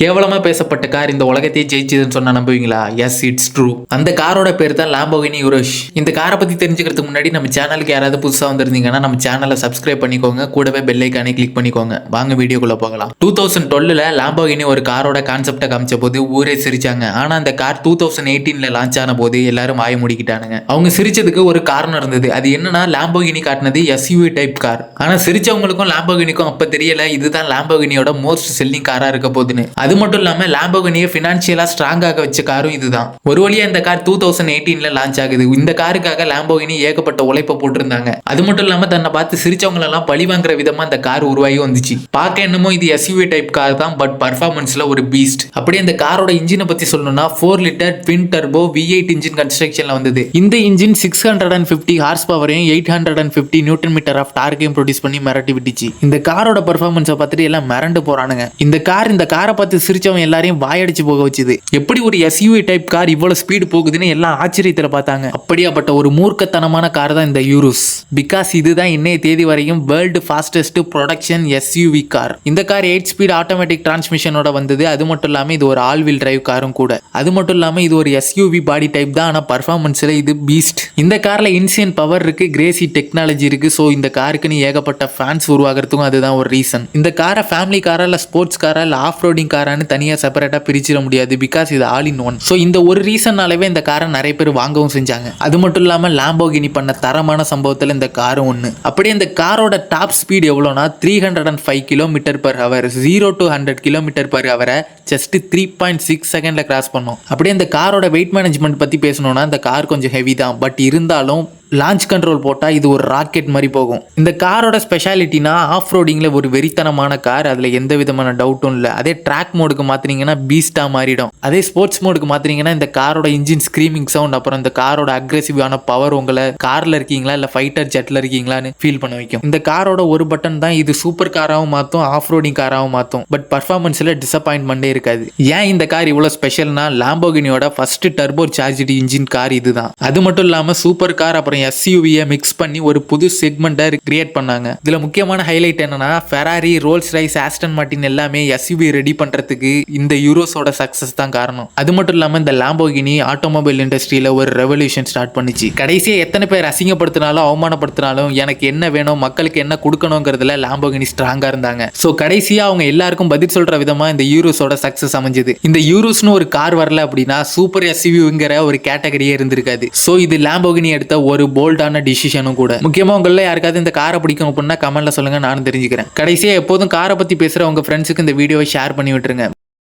கேவலமா பேசப்பட்ட கார் இந்த உலகத்தையே ஜெயிச்சதுன்னு சொன்னா நம்புவீங்களா? எஸ் இட்ஸ் ட்ரூ அந்த காரோட பேர் தான் லாம்போகினி யூரோஷ் இந்த காரை பத்தி தெரிஞ்சுக்கிறதுக்கு முன்னாடி நம்ம சேனலுக்கு யாராவது புதுசா வந்திருந்தீங்கன்னா நம்ம சேனலை சப்ஸ்கிரைப் பண்ணிக்கோங்க. கூடவே பெல் ஐக்கானே கிளிக் பண்ணிக்கோங்க. வாங்க வீடியோக்குள்ள போகலாம். டூ தௌசண்ட் டுவெல்ல லாம்போகினி ஒரு காரோட கான்செப்டை காமிச்ச போது ஊரே சிரிச்சாங்க. ஆனா அந்த கார் டூ தௌசண்ட் எயிட்டீன்ல லான்ச் ஆன போது எல்லாரும் வாய முடிக்கிட்டானுங்க. அவங்க சிரிச்சதுக்கு ஒரு காரணம் இருந்தது. அது என்னன்னா லாம்போகினி காட்டினது எஸ்யூவி டைப் கார் ஆனா சிரிச்சவங்களுக்கும் லாம்போகினிக்கும் அப்ப தெரியல இதுதான் லாம்போகினியோட மோஸ்ட் செல்லிங் காரா இருக்க போகுதுன்னு. அது மட்டும் இல்லாமல் லாம்போகினியை ஃபினான்ஷியலாக ஸ்ட்ராங்காக வச்ச காரும் இதுதான். ஒரு வழியாக இந்த கார் டூ தௌசண்ட் எயிட்டீனில் லான்ச் ஆகுது. இந்த காருக்காக லேம்போகினி ஏகப்பட்ட உழைப்பை போட்டிருந்தாங்க. அது மட்டும் இல்லாமல் தன்னை பார்த்து சிரிச்சவங்களெல்லாம் பழி வாங்குற விதமாக அந்த கார் உருவாகி வந்துச்சு. பார்க்க என்னமோ இது எஸ்யூவி டைப் கார் தான் பட் பர்ஃபார்மன்ஸில் ஒரு பீஸ்ட் அப்படியே அந்த காரோட இன்ஜினை பற்றி சொல்லணும்னா four litre twin turbo V eight engine கன்ஸ்ட்ரக்ஷனில் வந்தது. இந்த engine six hundred and fifty horse பவரையும் eight hundred and fifty newton metre of டார்க்கையும் produce பண்ணி மிரட்டி விட்டுச்சு. இந்த காரோட பர்ஃபார்மன்ஸை பார்த்துட்டு எல்லாம் மிரண்டு போகிறானுங்க இந்த கார் இந்த காரை பார்த்து சிரிச்சவன் எல்லாரையும் வாயடிச்சு போக வச்சுது. எப்படி ஒரு எஸ்யூவி டைப் கார் இவ்வளவு ஸ்பீடு போகுதுன்னு எல்லாம் ஆச்சரியத்துல பார்த்தாங்க. அப்படியாப்பட்ட ஒரு மூர்க்கத்தனமான கார் தான் இந்த யூரூஸ் பிகாஸ் இதுதான் இன்னைய தேதி வரையும் world fastest production SUV car இந்த கார் எயிட் ஸ்பீட் ஆட்டோமேட்டிக் டிரான்ஸ்மிஷனோட வந்தது. அது மட்டும் இல்லாம இது ஒரு ஆல் வீல் டிரைவ் காரும் கூட. அது மட்டும் இல்லாம இது ஒரு எஸ்யூவி பாடி டைப் தான். ஆனா பர்ஃபார்மன்ஸ்ல இது பீஸ்ட் இந்த கார்ல இன்சியன் பவர் இருக்கு கிரேசி டெக்னாலஜி இருக்கு. ஸோ இந்த காருக்குன்னு ஏகப்பட்ட ஃபேன்ஸ் உருவாகிறதுக்கும் அதுதான் ஒரு ரீசன் இந்த காரை ஃபேமிலி காரா இல்ல ஸ்போர்ட்ஸ் காரா இல்ல ஆஃப் ரோடிங் காரான்னு தனியாக செப்பரேட்டாக பிரிச்சிட முடியாது பிகாஸ் இது ஆல் இன் ஒன் ஸோ இந்த ஒரு ரீசன்னாலவே இந்த காரை நிறைய பேர் வாங்கவும் செஞ்சாங்க. அது மட்டும் இல்லாமல் லாம்போகினி பண்ண தரமான சம்பவத்தில் இந்த காரும் ஒன்று அப்படியே இந்த காரோட டாப் ஸ்பீடு எவ்வளோனா three hundred and five kilometre per hour zero to hundred kilometre per ஹவரை just three point six செகண்டில் கிராஸ் பண்ணோம். அப்படியே இந்த காரோட வெயிட் மேனேஜ்மெண்ட் பற்றி பேசணும்னா இந்த கார் கொஞ்சம் ஹெவி தான். பட் இருந்தாலும் லான்ச் கண்ட்ரோல் போட்டால் இது ஒரு ராக்கெட் மாதிரி போகும். இந்த காரோட ஸ்பெஷாலிட்டினா ஆஃப் ரோடிங்கில் ஒரு வெறித்தனமான கார் அதில் எந்த விதமான டவுட்டும் இல்லை. அதே ட்ராக் மோடுக்கு மாற்றினீங்கன்னா பீஸ்டாக மாறிடும். அதே ஸ்போர்ட்ஸ் மோடுக்கு மாற்றினீங்கன்னா இந்த காரோட இன்ஜின் ஸ்க்ரீமிங் சவுண்ட் அப்புறம் இந்த காரோட அக்ரெசிவான பவர் உங்களை காரில் இருக்கீங்களா இல்லை ஃபைட்டர் ஜெட்டில் இருக்கீங்களான்னு ஃபீல் பண்ண வைக்கும். இந்த காரோட ஒரு பட்டன் தான் இது சூப்பர் காராகவும் மாற்றும் ஆஃப் ரோடிங் காராகவும் மாற்றும் பட் பர்ஃபார்மன்ஸில் டிசப்பாயின்மெண்ட்டே இருக்காது. ஏன் இந்த கார் இவ்வளோ ஸ்பெஷல்னா லாம்போகினியோட first turbo charged engine car இதுதான். அது மட்டும் இல்லாமல் சூப்பர் கார் அப்புறம் எஸ்யூவியை மிக்ஸ் பண்ணி ஒரு புது செக்மெண்ட்டை கிரியேட் பண்ணாங்க. இதில் முக்கியமான ஹைலைட் என்னன்னா Ferrari Rolls Royce Aston Martin எல்லாமே எஸ்யூவி ரெடி பண்ணுறதுக்கு இந்த யூரோஸோட சக்ஸஸ் தான் காரணம். அது மட்டும் இல்லாமல் இந்த லாம்போகினி ஆட்டோமொபைல் இண்டஸ்ட்ரியில் ஒரு ரெவல்யூஷன் ஸ்டார்ட் பண்ணிச்சு. கடைசியாக எத்தனை பேர் அசிங்கப்படுத்தினாலும் அவமானப்படுத்தினாலும் எனக்கு என்ன வேணும் மக்களுக்கு என்ன கொடுக்கணுங்கிறதுல லாம்போகினி ஸ்ட்ராங்காக இருந்தாங்க. ஸோ கடைசியாக அவங்க எல்லாருக்கும் பதில் சொல்கிற விதமாக இந்த யூரோஸோட சக்ஸஸ் அமைஞ்சது. இந்த யூரோஸ்னு ஒரு கார் வரல அப்படின்னா சூப்பர் எஸ்யூவிங்கிற ஒரு கேட்டகரியே இருந்திருக்காது. ஸோ இது லாம்போகினி எடுத்த ஒரு போல்டான டிசிஷனும் கூட. முக்கியமாக உங்களில் யாருக்காவது இந்த காரை பிடிக்கும் அப்படின்னா கமெண்ட்ல சொல்லுங்க நானும் தெரிஞ்சுக்கிறேன். கடைசியாக எப்போதும் காரை பற்றி பேசுகிற உங்கள் ஃப்ரெண்ட்ஸுக்கு இந்த வீடியோவை ஷேர் பண்ணி விட்டுருங்க.